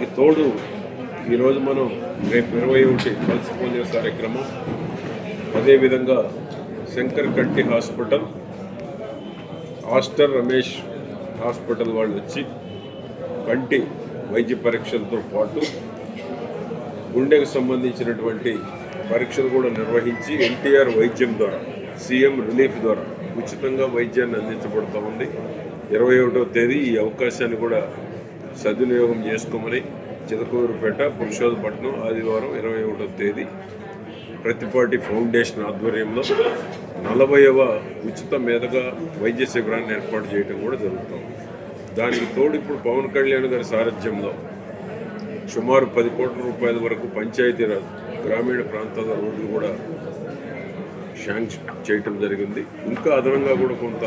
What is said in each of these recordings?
వీటికి తోడు ఈరోజు మనం రేపు ఇరవై ఒకటి కలిసి పోలియో కార్యక్రమం అదేవిధంగా శంకర్ కట్టి హాస్పిటల్ ఆస్టర్ రమేష్ హాస్పిటల్ వాళ్ళు వచ్చి కంటి వైద్య పరీక్షలతో పాటు గుండెకు సంబంధించినటువంటి పరీక్షలు కూడా నిర్వహించి ఎన్టీఆర్ వైద్యం ద్వారా సీఎం రిలీఫ్ ద్వారా ఉచితంగా వైద్యాన్ని అందించబడుతూ ఉంది. ఇరవై ఒకటో తేదీ ఈ అవకాశాన్ని కూడా సద్వినియోగం చేసుకోమని చిలకూరుపేట పురుషోత్పట్నం ఆదివారం ఇరవై ఒకటో తేదీ ప్రతిపాటి ఫౌండేషన్ ఆధ్వర్యంలో నలభైవ ఉచిత మీదగా వైద్య శిబిరాన్ని ఏర్పాటు చేయడం కూడా జరుగుతుంది. దానికి తోడు ఇప్పుడు పవన్ కళ్యాణ్ గారి సారథ్యంలో సుమారు పది కోట్ల రూపాయల వరకు పంచాయతీరాజ్ గ్రామీణ ప్రాంతాల రోడ్లు కూడా శాంక్షన్ చేయటం జరిగింది. ఇంకా అదనంగా కూడా కొంత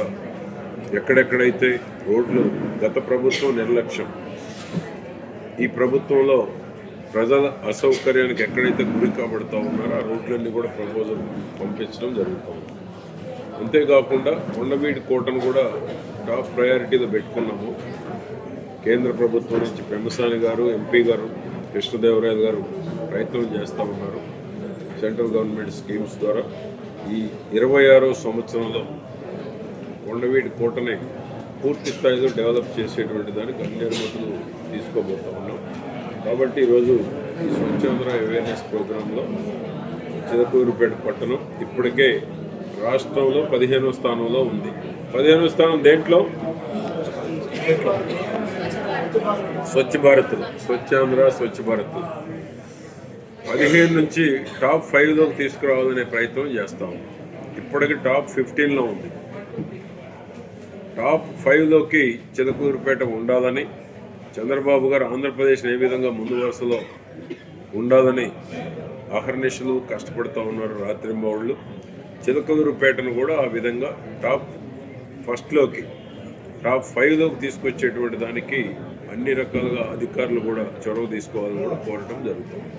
ఎక్కడెక్కడైతే రోడ్లు గత ప్రభుత్వం నిర్లక్ష్యం. ఈ ప్రభుత్వంలో ప్రజల అసౌకర్యానికి ఎక్కడైతే గురి కాబడుతూ ఉన్నారో ఆ రోడ్లన్నీ కూడా ప్రపోజల్ పంపించడం జరుగుతుంది అంతేకాకుండా కొండవీటి కోటను కూడా టాప్ ప్రయారిటీలో పెట్టుకున్నాము. కేంద్ర ప్రభుత్వం నుంచి పెమ్మసాని గారు ఎంపీ గారు కృష్ణదేవరాయలు గారు ప్రయత్నం చేస్తూ ఉన్నారు. సెంట్రల్ గవర్నమెంట్ స్కీమ్స్ ద్వారా ఈ ఇరవై ఆరో సంవత్సరంలో కొండవీడి కోటని పూర్తి స్థాయిలో డెవలప్ చేసేటువంటి దానికి అన్ని అనుమతులు తీసుకోబోతా ఉన్నాం. కాబట్టి ఈరోజు ఈ స్వచ్ఛాంధ్ర అవేర్నెస్ ప్రోగ్రాంలో చిదపూరుపేట పట్టణం ఇప్పటికే రాష్ట్రంలో పదిహేనో స్థానంలో ఉంది. పదిహేనో స్థానం దేంట్లో? స్వచ్ఛ భారత్. స్వచ్ఛాంధ్ర స్వచ్ఛ భారత్. పదిహేను నుంచి టాప్ ఫైవ్లోకి తీసుకురావాలనే ప్రయత్నం చేస్తాం ఇప్పటికి టాప్ ఫిఫ్టీన్లో ఉంది. టాప్ ఫైవ్లోకి చిలకూరుపేట ఉండాలని చంద్రబాబు గారు ఆంధ్రప్రదేశ్ ఏ విధంగా ముందు వరుసలో ఉండాలని అహర్నిశలు కష్టపడుతూ ఉన్నారు రాత్రింబౌళ్ళు చిలకలూరుపేటను కూడా ఆ విధంగా టాప్ ఫస్ట్లోకి టాప్ ఫైవ్లోకి తీసుకొచ్చేటువంటి దానికి అన్ని రకాలుగా అధికారులు కూడా చొరవ తీసుకోవాలని కూడా కోరటం జరుగుతుంది.